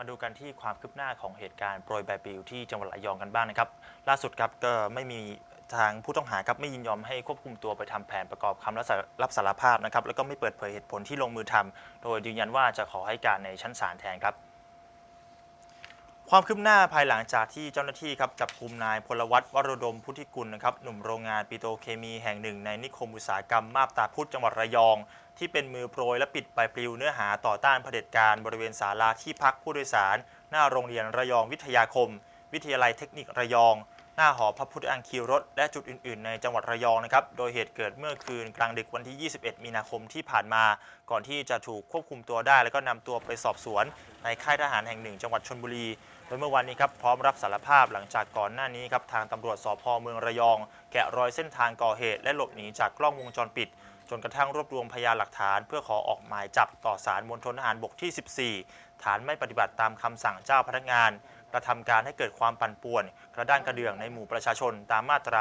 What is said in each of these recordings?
มาดูกันที่ความคืบหน้าของเหตุการณ์โปรยใบปลิวที่จังหวัดระยองกันบ้างนะครับ ล่าสุดครับก็ไม่มีทางผู้ต้องหาครับไม่ยินยอมให้ควบคุมตัวไปทำแผนประกอบคำรับสารับสารภาพนะครับแล้วก็ไม่เปิดเผยเหตุผลที่ลงมือทำโดยยืนยันว่าจะขอให้การในชั้นศาลแทนครับ ความคืบหน้าภายหลังจากที่เจ้าหน้าที่ครับจับกลุ่มนายพลวัตวรดมพุทธิกุลนะครับหนุ่มโรงงานปิโตรเคมีแห่งหนึ่ง ในนิคมอุตสาหกรรมมาบตาพุธจังหวัดระยอง ที่เป็นมือโปรยและปิดใบปลิวเนื้อหาต่อต้านเผด็จการบริเวณศาลาที่พักผู้โดยสาร หน้าโรงเรียนระยองวิทยาคม วิทยาลัยเทคนิคระยอง หน้าหอพระพุทธอังคีรถและจุดอื่น ๆ ในจังหวัดระยองนะครับโดยเหตุเกิดเมื่อคืนกลางดึกวันที่ 21 มีนาคมที่ผ่านมา ก่อนที่จะถูกควบคุมตัวได้ แล้วก็นำตัวไปสอบสวน ในค่ายทหารแห่งหนึ่ง จังหวัดชนบุรีโดยเมื่อวันนี้ครับพร้อมรับสารภาพหลังจากก่อนหน้านี้ครับทางตำรวจสพเมืองระยอง แกะรอยเส้นทางก่อเหตุและหลบหนีจากกล้องวงจรปิด จนกระทั่งรวบรวมพยานหลักฐาน เพื่อขอออกหมายจับต่อศาลมณฑลทหารบกที่ 14 ฐานไม่ปฏิบัติตามคำสั่งเจ้าพนักงานกระทำการให้เกิดความปั่นป่วน กระด้างกระเดื่องในหมู่ประชาชนตามมาตรา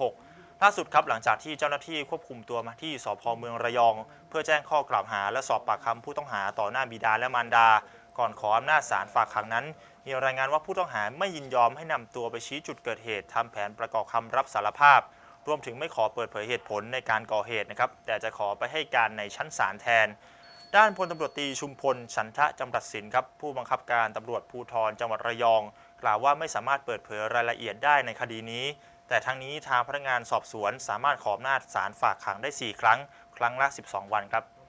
116 ล่าสุดครับหลังจากที่เจ้าหน้าที่ควบคุมตัวมาที่สพเมืองระยอง เพื่อแจ้งข้อกล่าวหาและสอบปากคำผู้ต้องหาต่อหน้าบิดาและมารดา ก่อนขออำนาจศาลฝากขังนั้น มีรายงานว่าผู้ต้องหาไม่ยินยอมให้นำตัวไปชี้จุดเกิดเหตุทำแผนประกอบคำรับสารภาพ รวมถึงไม่ขอเปิดเผยเหตุผลในการก่อเหตุนะครับ แต่จะขอไปให้การในชั้นศาลแทน ด้านพลตำรวจตีชุมพลฉันทะจำรัดสินครับผู้บังคับการตำรวจภูธรจังหวัดระยอง กล่าวว่าไม่สามารถเปิดเผยรายละเอียดได้ในคดีนี้ แต่ทั้งนี้ทางพนักงานสอบสวนสามารถขออำนาจศาลฝากขังได้ 4 ครั้ง ครั้งละ 12 วันครับ